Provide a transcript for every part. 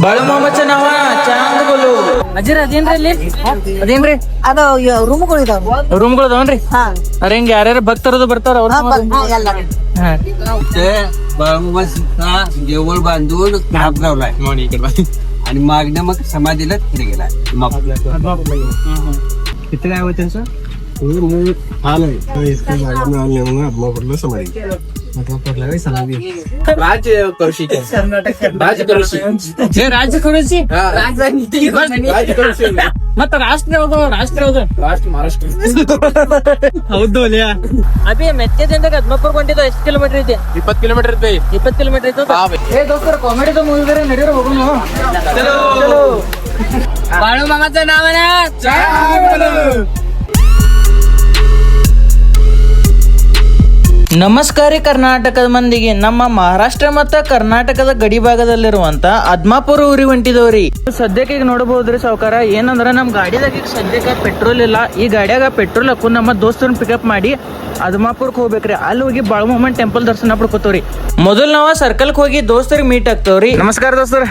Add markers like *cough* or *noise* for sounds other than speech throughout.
ಬಾಳು ಮೊಹಮ್ಮದ್ ನಾವ ಚಾಂದ್ ಬೋಲು ಅಜ್ಜಿರ ಅದೇನ್ರಿ ಅಲ್ಲಿ ಅದೇನ್ರಿ ಅದು ರೂಮ್ಗಳು ಇದಾವ ರೂಮ್ಗಳು ಅದಾವನ್ರಿ ಹಾ ಅರೆ ಹಿಂಗ ಯಾರ್ಯಾರ ಭಕ್ತರದು ಬರ್ತಾರ ಅವ್ರ ಹಾ, ಬ- ಹಾ, ಎಲ್ಲ ಹಾ ते बाळूमामा सीता देवळ बांधून घाट लावलाय आणि मागण्या मग समाधीला तिथे गेलाय मग किती काय होते त्यांचं हाल आहे इतकं जागा मिळाली नाही म्हणून आत्मापूरला समाधी आत्मापूरला समाधी राज कौशिक राज कौशिक ಏ ರಾಜ್ಯ ಕಳಿಸಿ ಮತ್ತ ರಾಷ್ಟ್ರ ಯಾವ್ದು ರಾಷ್ಟ್ರ ಯಾವ್ದು राष्ट्र महाराष्ट्र ಹೌದು ಅಭಿ ಮೆಚ್ಚದಿಂದ ಹದ್ಮಪ್ಪರ್ ಕೊಂಡಿದ್ದು ಎಷ್ಟು ಕಿಲೋಮೀಟರ್ ಐತಿ ಇಪ್ಪತ್ತು ಕಿಲೋಮೀಟರ್ ಇರ್ತೀವಿ ಇಪ್ಪತ್ತು ಕಿಲೋಮೀಟರ್ ಐತಿ ಏ ದೋಸ್ತರ ಕಾಮಿಡಿದ ಮೂವಿ ಬೇರೆ ನಡೀರೋ ಹೋಗೋಣ ಬಾಳು ಮಾಮದ ನಾವನ ನಮಸ್ಕಾರ ರೀ ಕರ್ನಾಟಕದ ಮಂದಿಗೆ ನಮ್ಮ ಮಹಾರಾಷ್ಟ್ರ ಮತ್ತ ಕರ್ನಾಟಕದ ಗಡಿ ಭಾಗದಲ್ಲಿರುವಂತ ಅದ್ಮಾಪುರ ಊರಿ ಹೊಂಟಿದವ್ರಿ ಸದ್ಯಕ್ಕೆ ಈಗ ನೋಡಬಹುದ್ರಿ ಸಾವುಕಾರ ಏನಂದ್ರ ನಮ್ ಗಾಡಿದಾಗ ಈಗ ಸದ್ಯಕ್ಕೆ ಪೆಟ್ರೋಲ್ ಇಲ್ಲ. ಈ ಗಾಡಿಯಾಗ ಪೆಟ್ರೋಲ್ ಹಾಕೊಂಡು ನಮ್ಮ ದೋಸ್ತರನ್ನ ಪಿಕಪ್ ಮಾಡಿ ಅದ್ಮಾಪುರಕ್ಕೆ ಹೋಗ್ಬೇಕ್ರಿ. ಅಲ್ಲಿ ಹೋಗಿ ಬಾಳಮಮ್ಮನ್ ಟೆಂಪಲ್ ದರ್ಶನ ಪಡ್ಕೋತವ್ರಿ. ಮೊದಲ್ ನಾವ ಸರ್ಕಲ್ ಹೋಗಿ ದೋಸ್ತರಿಗೆ ಮೀಟ್ ಆಗ್ತವ್ರಿ. ನಮಸ್ಕಾರ ದೋಸ್ತರ್.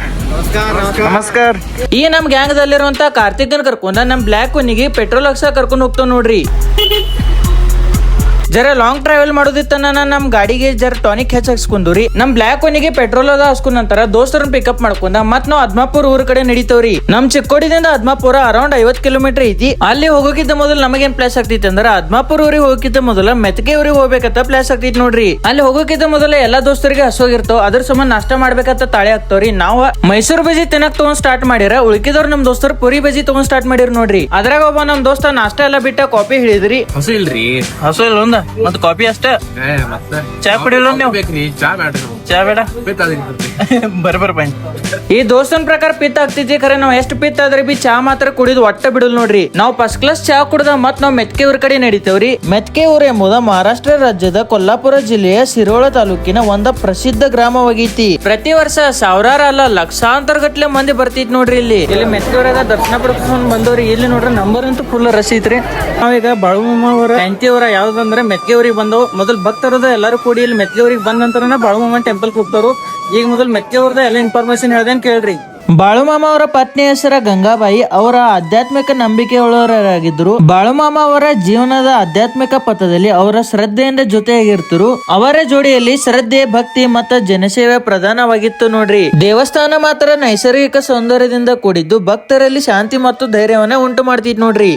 ನಮಸ್ಕಾರ ಈ ನಮ್ ಗ್ಯಾಂಗ್ ದಲ್ಲಿರುವಂತ ಕಾರ್ತಿಕ್ ಕರ್ಕೊಂಡ ನಮ್ ಬ್ಲಾಕ್ ಕೊನಿಗೆ ಪೆಟ್ರೋಲ್ ಹಾಕ್ಸ ಕರ್ಕೊಂಡು ಹೋಗ್ತಾವ್ ನೋಡ್ರಿ. ಜರ ಲಾಂಗ್ ಟ್ರಾವೆಲ್ ಮಾಡೋದಿತ್ತನ ನಮ್ ಗಾಡಿಗೆ ಜರ ಟಾನಿಕ್ ಹೆಚ್ಚ ಹಾಕ್ಸ್ಕೊಂಡ್ರಿ ನಮ್ ಬ್ಲಾಕ್ ಒನಿಗೆ ಪೆಟ್ರೋಲ್ ಅದ ಹಾಸ್ಕೊಂಡ್ ನಂತರ ದೋಸ್ತರನ್ನ ಪಿಕಪ್ ಮಾಡ್ಕೊಂಡ ಮತ್ ನಾವು ಅದ್ಮಾಪುರ್ ಊರ್ ಕಡೆ ನಡೀತವ್ರಿ. ನಮ್ ಚಿಕ್ಕೋಡಿದಿಂದ ಅದ್ಮಾಪುರ ಅರೌಂಡ್ ಐವತ್ ಕಿಲೋಮೀಟರ್ ಐತಿ. ಅಲ್ಲಿ ಹೋಗೋಕಿಂತ ಮೊದಲು ನಮಗೇನ್ ಪ್ಲೇಸ್ ಆಗ್ತೈತಿ ಅಂದ್ರ ಅದ್ಮಾಪುರ್ ಊರಿಗೆ ಹೋಗೋಕಿಂತ ಮೊದಲ ಮೆತ್ಕೆ ಊರಿಗೆ ಹೋಗ್ಬೇಕಂತ ಪ್ಲೇಸ್ ಆಗ್ತೈತಿ ನೋಡ್ರಿ. ಅಲ್ಲಿ ಹೋಗೋಕಿಂತ ಮೊದಲ ಎಲ್ಲಾ ದೋಸ್ತರಿಗೆ ಹಸೋಗಿರ್ತಾವ ಅದ್ರ ಸುಮ್ಮ ನಾಷ್ಟ ಮಾಡ್ಬೇಕಂತ ತಾಳೆ ಆಗ್ತಾವ್ರಿ ನಾವ್ ಮೈಸೂರು ಬಜಿ ತಿನ್ನಕ್ ತಗೊಂಡ್ ಸ್ಟಾರ್ಟ್ ಮಾಡಿರ ಉಳ್ಕಿದವ್ರು ನಮ್ ದೋಸ್ತರು ಪುರಿ ಬಜಿ ತಗೊಂಡ್ ಸ್ಟಾರ್ಟ್ ಮಾಡಿರ್ ನೋಡ್ರಿ. ಅದ್ರಾಗ ಒಬ್ಬ ನಮ್ ದೋಸ್ತ ನಾಷ್ಟ ಎಲ್ಲ ಬಿಟ್ಟ ಕಾಪಿ ಹಿಡಿದ್ರಿ. ಹಸು ಇಲ್ರಿ. ಹಸು ಮತ್ ಕಾಫಿ ಅಷ್ಟೇ? ಮತ್ತೆ ಚಾ ಕುಡಿಯಲ್ಲ ನೀವು? ಬೇಕ್ರಿ ಚಾ ಬ್ಯಾಡ್ರಿ ಚಾ ಬೇಡ? ಬರ್ಬರ್ ಈ ದೋಸ್ತನ್ ಪ್ರಕಾರ ಪಿತ್ ಆಗ್ತೈತಿ ಖರೆ, ನಾವ್ ಎಷ್ಟು ಪಿತ್ ಆದ್ರೆ ಬಿ ಚಾ ಮಾತ್ರ ಕುಡಿದು ಒಟ್ಟ ಬಿಡಲ್ ನೋಡ್ರಿ. ನಾವು ಫಸ್ಟ್ ಕ್ಲಾಸ್ ಚಾ ಕುಡ್ದ ಮತ್ ನಾವ್ ಮೆತ್ಕೆ ಊರ್ ಕಡೆ ನಡೀತೇವ್ರಿ. ಮೆತ್ಕೆ ಊರ್ ಎಂಬುದ ಮಹಾರಾಷ್ಟ್ರ ರಾಜ್ಯದ ಕೊಲ್ಲಾಪುರ ಜಿಲ್ಲೆಯ ಸಿರೋಳ ತಾಲೂಕಿನ ಒಂದ ಪ್ರಸಿದ್ಧ ಗ್ರಾಮವಾಗೈತಿ. ಪ್ರತಿ ವರ್ಷ ಸಾವಿರಾರು ಅಲ್ಲ ಲಕ್ಷಾಂತರ ಗಟ್ಲೆ ಮಂದಿ ಬರ್ತೈತಿ ನೋಡ್ರಿ ಇಲ್ಲಿ. ಇಲ್ಲಿ ಮೆತ್ಕೆ ಊರಾಗ ದರ್ಶನ ಪಡ್ಕೊಂಡ್ ಬಂದವ್ರಿ. ಇಲ್ಲಿ ನೋಡ್ರಿ ನಂಬರ್ ಅಂತೂ ಫುಲ್ ರಶ್ ಐತ್ರಿ. ನಾವೀಗ ಬಾಳುಮಮ್ಮ ಅವರ ಹೆಂಡತಿ ಅವರ ಯಾವ್ದಂದ್ರೆ ಮೆತ್ಕೆ ಊರಿಗೆ ಬಂದವು. ಮೊದಲ್ ಭಕ್ತರದ ಎಲ್ಲರೂ ಕೂಡಿ ಇಲ್ಲಿ ಮೆತ್ಕೆ ಊರಿಗೆ ಬಂದ ನಂತರ ಬಾಳುಮಮ್ಮ ಟೆಂಪಲ್ ಹೋಗ್ತಾರು ಈಗ ಮೊದಲು ಮೆಕ್ಕೆವರ್ದ ಎಲ್ಲ ಇನ್ಫಾರ್ಮೇಶನ್ ಹೇಳ್ದೇನ್ ಕೇಳ್ರಿ. ಬಾಳುಮಾಮ ಅವರ ಪತ್ನಿ ಹೆಸರ ಗಂಗಾಬಾಯಿ ಅವರ ಆಧ್ಯಾತ್ಮಿಕ ನಂಬಿಕೆಯುಳ್ಳವರಾಗಿದ್ದರು. ಬಾಳುಮಾಮ ಅವರ ಜೀವನದ ಆಧ್ಯಾತ್ಮಿಕ ಪಥದಲ್ಲಿ ಅವರ ಶ್ರದ್ಧೆಯಿಂದ ಜೊತೆಯಾಗಿರ್ತರು. ಅವರ ಜೋಡಿಯಲ್ಲಿ ಶ್ರದ್ಧೆ ಭಕ್ತಿ ಮತ್ತು ಜನಸೇವೆ ಪ್ರಧಾನವಾಗಿತ್ತು ನೋಡ್ರಿ. ದೇವಸ್ಥಾನ ಮಾತ್ರ ನೈಸರ್ಗಿಕ ಸೌಂದರ್ಯದಿಂದ ಕೂಡಿದ್ದು ಭಕ್ತರಲ್ಲಿ ಶಾಂತಿ ಮತ್ತು ಧೈರ್ಯವನ್ನ ಉಂಟು ಮಾಡ್ತಿತ್ತು ನೋಡ್ರಿ.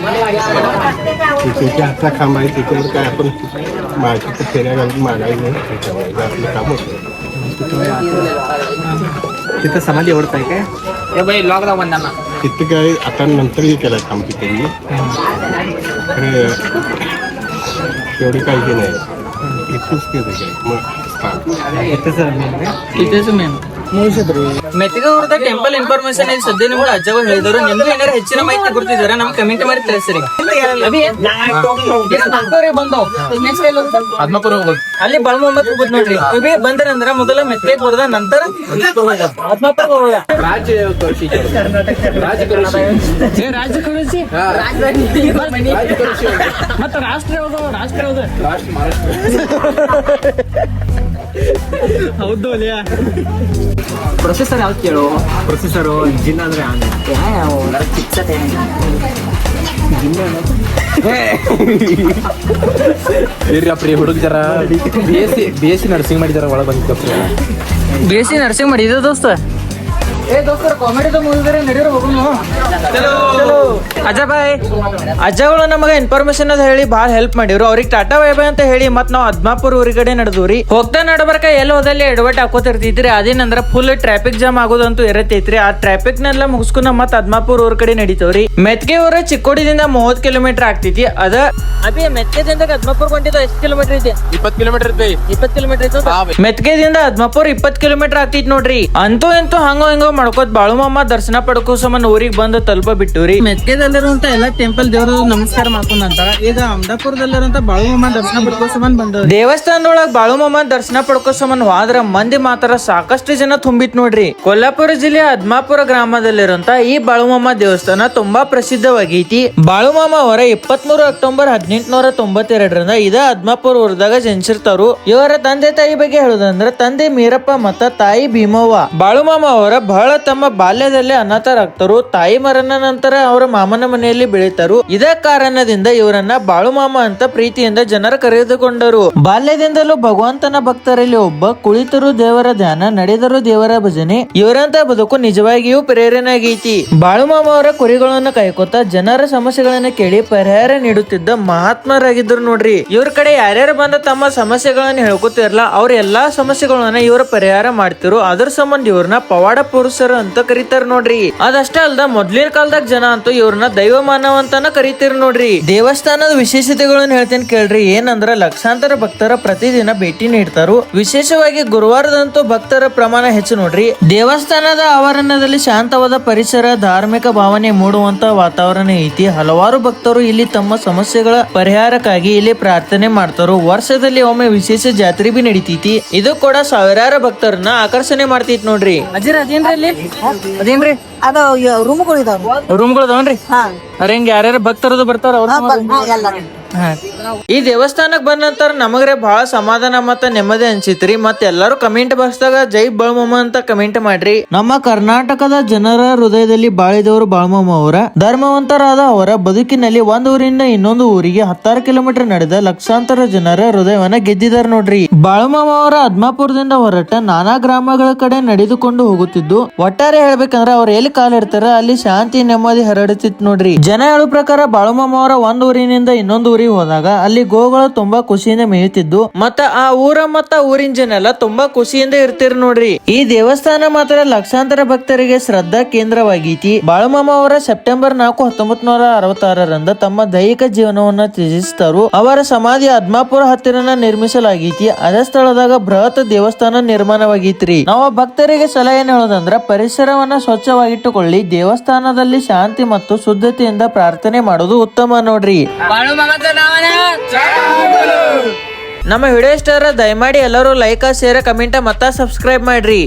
तिथे आजचा खांब आहे त्याच्यावर काय आपण मार्केट फेऱ्या घालून मागायचं त्याच्यावर आपलं तिथं समाधी आवडत आहे काय बाई लॉक आता नंतर केलं काम तिथे मी. तेवढी काळजी नाही. केलं काय? मग तिथेच मेन. ಮೇನ್ ಮೆತ್ತಿಗೌರದ ಟೆಂಪಲ್ ಇನ್ಫಾರ್ಮೇಶನ್ ಇಲ್ಲಿ ಸದ್ಯ ನಿಮ್ಗೆ ಅಜ್ಜವ ಹೇಳಿದ್ರು. ನಿಮ್ದು ಏನಾರ ಹೆಚ್ಚಿನ ಮಾಹಿತಿ ಗುರುತಿದ್ರೆ ನಮ್ ಕಮೆಂಟ್ ಮಾಡಿ ತಿಳಿಸ್ರಿ. ಪದ್ಮಪುರ ಹೋಗೋದು ಅಲ್ಲಿ ಬಾಳ ಮೊಹಮ್ಮದ್ ಹೋಗುದ್ ನೋಡ್ರಿ. ಅಭಿ ಬಂದ್ರಂದ್ರ ಮೊದಲ ಮೆತ್ತಿಗೆ ಹೊರದ ನಂತರ. ರಾಜ ರಾಜ ಮತ್ತ ರಾಷ್ಟ್ರ ಯಾವ್ದು? ರಾಷ್ಟ್ರ ಯಾವ್ದು? ರಾಷ್ಟ್ರ ಮಹಾರಾಷ್ಟ್ರ. *laughs* ಹೌದು ಪ್ರೊಸೆಸರ್ ಯಾವ್ದು ಕೇಳು? ಪ್ರೊಸೆಸರು ಜಿನ್ ಅಂದ್ರೆ ಇರ್ರಿ ಅಪ್ರಿ ಹುಡುಗ ಜರ B S C B S C nursing ಮಾಡಿದಾರ ಜರ ಒಳಗೆ ಬಂದಿದ್ದಪ್ರಿ ಬಿ ಎಸ್ ಸಿ ನರ್ಸಿಂಗ್ ಮಾಡಿದ ದೋಸ್ತ? ಅಜ್ಜ ಬಾಯ್ ಅಜ್ಜಗಳು ನಮಗೆ ಇನ್ಫಾರ್ಮೇಶನ್ ಅದ ಹೇಳಿ ಭಾಳ ಹೆಲ್ಪ್ ಮಾಡಿರು ಅವ್ರಿಗೆ ಟಾಟಾ ಬೈ ಬೈ ಅಂತ ಹೇಳಿ ಮತ್ ನಾವು ಅದ್ಮಾಪುರ್ ಊರಿಗಡೆ ನಡೆದ್ರಿ ಹೋಗ್ತಾ ನಡ್ಬರ್ಕ ಎಲ್ಲ ಹೋದಲ್ಲಿ ಎಡವಟ್ ಹಾಕೋತಿರ್ತಿದ್ರಿ. ಅದೇನಂದ್ರ ಫುಲ್ ಟ್ರಾಫಿಕ್ ಜಾಮ್ ಆಗೋದಂತೂ ಇರತೈತ್ರಿ. ಆ ಟ್ರಾಫಿಕ್ ನೆಲ್ಲ ಮುಗಿಸ್ಕೊಂಡ್ ಮತ್ ಅದ್ಮಾಪುರ್ ಊರ್ ಕಡೆ ನಡೀತವ್ರಿ ಮೆತ್ಗೆ ಊರ ಚಿಕ್ಕೋಡಿದಿಂದ ಮೂವತ್ ಕಿಲೋಮೀಟರ್ ಆಗ್ತೈತಿ. ಅದ ಅಭಿ ಮೆತ್ಗೆದಿಂದ ಅದ್ಮಾಪುರ್ ಕೊಂಡಿದ್ದು ಎಷ್ಟು ಕಿಲೋಮೀಟರ್ ಇದೆ? ಇಪ್ಪತ್ ಕಿಲೋಮೀಟರ್ ಇಪ್ಪತ್ ಕಿಲೋಮೀಟರ್ ಐತಿ ಮೆತ್ಗೆದಿಂದ ಅದ್ಮಾಪುರ್ ಇಪ್ಪತ್ ಕಿಲೋಮೀಟರ್ ಆಗ್ತೈತಿ ನೋಡ್ರಿ. ಅಂತೂ ಎಂತೂ ಹಂಗೋ ಹಿಂಗೋ ಮಾಡ್ಕೋತ್ ಮಾಮ ದರ್ಶನ ಪಡ್ಕೋ ಸಮನ್ ಊರಿಗೆ ಬಂದು ತಲುಪ ಬಿಟ್ಟುರಿ. ಮೆತ್ಕೆದಲ್ಲಿರುವಂತ ಎಲ್ಲಾ ಟೆಂಪಲ್ ದೇವರು ನಮಸ್ಕಾರ ಮಾಡ್ಕೊಂಡಂತ. ಈಗ ಅಮದಾಪುರದಲ್ಲಿರುವಂತ ಬಾಳು ಮಾಮ ದರ್ಶನ ಪಡ್ಕೋ ಸಂಬಂಧ ಬಂದವ್ರಿ. ಬಾಳು ಮಾಮ ದರ್ಶನ ಪಡ್ಕೋ ಸಮನ್ ಹೋದ್ರ ಮಂದಿ ಮಾತ್ರ ಸಾಕಷ್ಟು ಜನ ತುಂಬಿತ್ ನೋಡ್ರಿ. ಕೊಲ್ಲಾಪುರ ಜಿಲ್ಲೆಯ ಅದ್ಮಾಪುರ ಗ್ರಾಮದಲ್ಲಿರುವಂತ ಈ ಬಾಳುಮಮ್ಮ ದೇವಸ್ಥಾನ ತುಂಬಾ ಪ್ರಸಿದ್ಧವಾಗೈತಿ. ಬಾಳುಮಮ್ಮ ಅವರ ಇಪ್ಪತ್ಮೂರು ಅಕ್ಟೋಬರ್ ಹದಿನೆಂಟುನೂರ ತೊಂಬತ್ತೆರಡರಿಂದ ಇದ ಅದ್ಮಾಪುರ ಊರದಾಗ ಜನಿಸಿರ್ತಾರು ಇವರ ತಂದೆ ತಾಯಿ ಬಗ್ಗೆ ಹೇಳುದಂದ್ರ ತಂದೆ ಮೀರಪ್ಪ ಮತ್ತ ತಾಯಿ ಭೀಮವ್ವ. ಬಾಳುಮಾಮ ಅವರ ಬಹಳ ತಮ್ಮ ಬಾಲ್ಯದಲ್ಲೇ ಅನಾಥರಾಗ್ತಾರು. ತಾಯಿ ಮರಣ ನಂತರ ಅವರ ಮಾಮನ ಮನೆಯಲ್ಲಿ ಬೆಳೀತಾರು. ಇದೇ ಕಾರಣದಿಂದ ಇವರನ್ನ ಬಾಳು ಮಾಮ ಅಂತ ಪ್ರೀತಿಯಿಂದ ಜನರು ಕರೆದುಕೊಂಡರು. ಬಾಲ್ಯದಿಂದಲೂ ಭಗವಂತನ ಭಕ್ತರಲ್ಲಿ ಒಬ್ಬ ಕುಳಿತರು ದೇವರ ಧ್ಯಾನ, ನಡೆದರು ದೇವರ ಭಜನೆ. ಇವರಂತ ಬದುಕು ನಿಜವಾಗಿಯೂ ಪ್ರೇರಣೆ ಆಗೈತಿ ಬಾಳುಮಾಮ ಅವರ ಕುರಿಗಳನ್ನು ಕೈಕೊತ ಜನರ ಸಮಸ್ಯೆಗಳನ್ನ ಕೇಳಿ ಪರಿಹಾರ ನೀಡುತ್ತಿದ್ದ ಮಹಾತ್ಮರಾಗಿದ್ರು ನೋಡ್ರಿ. ಇವ್ರ ಕಡೆ ಯಾರ್ಯಾರು ಬಂದ ತಮ್ಮ ಸಮಸ್ಯೆಗಳನ್ನ ಹೇಳ್ಕೊತಿರ್ಲಾ. ಅವ್ರ ಎಲ್ಲಾ ಸಮಸ್ಯೆಗಳನ್ನ ಇವರು ಪರಿಹಾರ ಮಾಡ್ತಿರು. ಅದರ ಸಂಬಂಧ ಇವ್ರನ್ನ ಪವಾಡ ಪುರುಷರು ಅಂತ ಕರೀತಾರ ನೋಡ್ರಿ. ಅದಷ್ಟೇ ಅಲ್ದ ಮೊದ್ಲಿನ ಕಾಲದಾಗ ಜನ ಅಂತೂ ಇವ್ರನ್ನ ದೈವ ಮಾನವ ಅಂತಾನ ಕರೀತಿರ್ ನೋಡ್ರಿ. ದೇವಸ್ಥಾನದ ವಿಶೇಷತೆಗಳನ್ನ ಹೇಳ್ತೇನೆ ಕೇಳ್ರಿ. ಏನಂದ್ರ ಲಕ್ಷಾಂತರ ಭಕ್ತರ ಪ್ರತಿದಿನ ಭೇಟಿ ನೀಡ್ತಾರು. ವಿಶೇಷವಾಗಿ ಗುರುವಾರದಂತೂ ಭಕ್ತರ ಪ್ರಮಾಣ ಹೆಚ್ಚು ನೋಡ್ರಿ. ದೇವಸ್ಥಾನದ ಆವರಣದಲ್ಲಿ ಶಾಂತವಾದ ಪರಿಸರ, ಧಾರ್ಮಿಕ ಭಾವನೆ ಮೂಡುವಂತ ವಾತಾವರಣ ಐತಿ. ಹಲವಾರು ಭಕ್ತರು ಇಲ್ಲಿ ತಮ್ಮ ಸಮಸ್ಯೆಗಳ ಪರಿಹಾರಕ್ಕಾಗಿ ಇಲ್ಲಿ ಪ್ರಾರ್ಥನೆ ಮಾಡ್ತಾರು. ವರ್ಷದಲ್ಲಿ ಒಮ್ಮೆ ವಿಶೇಷ ಜಾತ್ರೆ ಬಿ ನಡೀತೈತಿ. ಇದು ಕೂಡ ಸಾವಿರಾರು ಭಕ್ತರನ್ನ ಆಕರ್ಷಣೆ ಮಾಡ್ತೈತಿ ನೋಡ್ರಿ. ಅದೇನ್ರಿ ಅಲ್ಲಿ ಅದೇನ್ರಿ? ಅದು ರೂಮ್ಗಳು ಇದಾವ ರೂಮ್ಗಳು ಅದಾವನ್ರಿ ಹಾ. ಅರೆ ಹಿಂಗ ಯಾರ್ಯಾರ ಭಕ್ತರದು ಬರ್ತಾರ ಅವ್ರ ಈ ದೇವಸ್ಥಾನಕ್ ಬಂದ ನಂತರ ನಮಗ್ರೆ ಬಹಳ ಸಮಾಧಾನ ಮತ್ತ ನೆಮ್ಮದಿ ಅನ್ಸಿತ್ರಿ. ಮತ್ತೆ ಎಲ್ಲಾರು ಕಮೆಂಟ್ ಬಾಕ್ಸ್ ಜೈ ಬಾಳ್ಮಮ್ಮ ಅಂತ ಕಮೆಂಟ್ ಮಾಡ್ರಿ. ನಮ್ಮ ಕರ್ನಾಟಕದ ಜನರ ಹೃದಯದಲ್ಲಿ ಬಾಳಿದವರು ಬಾಳ್ಮಮ್ಮ ಅವರ. ಧರ್ಮವಂತರಾದ ಅವರ ಬದುಕಿನಲ್ಲಿ ಒಂದ್ ಊರಿಂದ ಇನ್ನೊಂದು ಊರಿಗೆ ಹತ್ತಾರು ಕಿಲೋಮೀಟರ್ ನಡೆದ ಲಕ್ಷಾಂತರ ಜನರ ಹೃದಯವನ್ನ ಗೆದ್ದಿದಾರ ನೋಡ್ರಿ. ಬಾಳ್ಮಮ್ಮ ಅವರ ಅದ್ಮಾಪುರದಿಂದ ಹೊರಟ ನಾನಾ ಗ್ರಾಮಗಳ ಕಡೆ ನಡೆದುಕೊಂಡು ಹೋಗುತ್ತಿದ್ದು, ಒಟ್ಟಾರೆ ಹೇಳ್ಬೇಕಂದ್ರೆ ಅವ್ರ ಎಲ್ಲಿ ಕಾಲಿಡ್ತಾರ ಅಲ್ಲಿ ಶಾಂತಿ ನೆಮ್ಮದಿ ಹರಡುತ್ತಿತ್ತು ನೋಡ್ರಿ. ಜನ ಹೇಳೋ ಪ್ರಕಾರ ಬಾಳುಮಮ್ಮ ಅವರ ಒಂದ್ ಊರಿನಿಂದ ಇನ್ನೊಂದು ಊರಿಗೆ ಹೋದಾಗ ಅಲ್ಲಿ ಗೋಗಳು ತುಂಬಾ ಖುಷಿಯಿಂದ ಮೇಯುತ್ತಿದ್ದು, ಮತ್ತ ಆ ಊರ ಮತ್ತ ಊರಿನ ಜನ ಎಲ್ಲ ತುಂಬಾ ಖುಷಿಯಿಂದ ಇರ್ತಿರ್ ನೋಡ್ರಿ. ಈ ದೇವಸ್ಥಾನ ಮಾತ್ರ ಲಕ್ಷಾಂತರ ಭಕ್ತರಿಗೆ ಶ್ರದ್ಧಾ ಕೇಂದ್ರವಾಗೈತಿ. ಬಾಳುಮಾಮ ಅವರ ಸೆಪ್ಟೆಂಬರ್ ನಾಲ್ಕು ಹತ್ತೊಂಬತ್ ನೂರ ಅರವತ್ತಾರರಂದ ತಮ್ಮ ದೈಹಿಕ ಜೀವನವನ್ನ ತ್ಯಜಿಸಿದರು. ಅವರ ಸಮಾಧಿ ಅದ್ಮಾಪುರ ಹತ್ತಿರನ ನಿರ್ಮಿಸಲಾಗಿತಿ. ಅದೇ ಸ್ಥಳದಾಗ ಬೃಹತ್ ದೇವಸ್ಥಾನ ನಿರ್ಮಾಣವಾಗಿತ್ರಿ. ನಾವು ಭಕ್ತರಿಗೆ ಸಲಹೆ ಏನ್ ಹೇಳೋದಂದ್ರ ಪರಿಸರವನ್ನ ಸ್ವಚ್ಛವಾಗಿಟ್ಟುಕೊಳ್ಳಿ. ದೇವಸ್ಥಾನದಲ್ಲಿ ಶಾಂತಿ ಮತ್ತು ಶುದ್ಧತೆಯಿಂದ ಪ್ರಾರ್ಥನೆ ಮಾಡೋದು ಉತ್ತಮ ನೋಡ್ರಿ. ನಮ್ಮ ವಿಡಿಯೋ ಇಷ್ಟ ದಯಮಾಡಿ ಎಲ್ಲರೂ ಲೈಕ್ ಶೇರ್ ಕಮೆಂಟ್ ಮತ್ತ ಸಬ್ಸ್ಕ್ರೈಬ್ ಮಾಡ್ರಿ.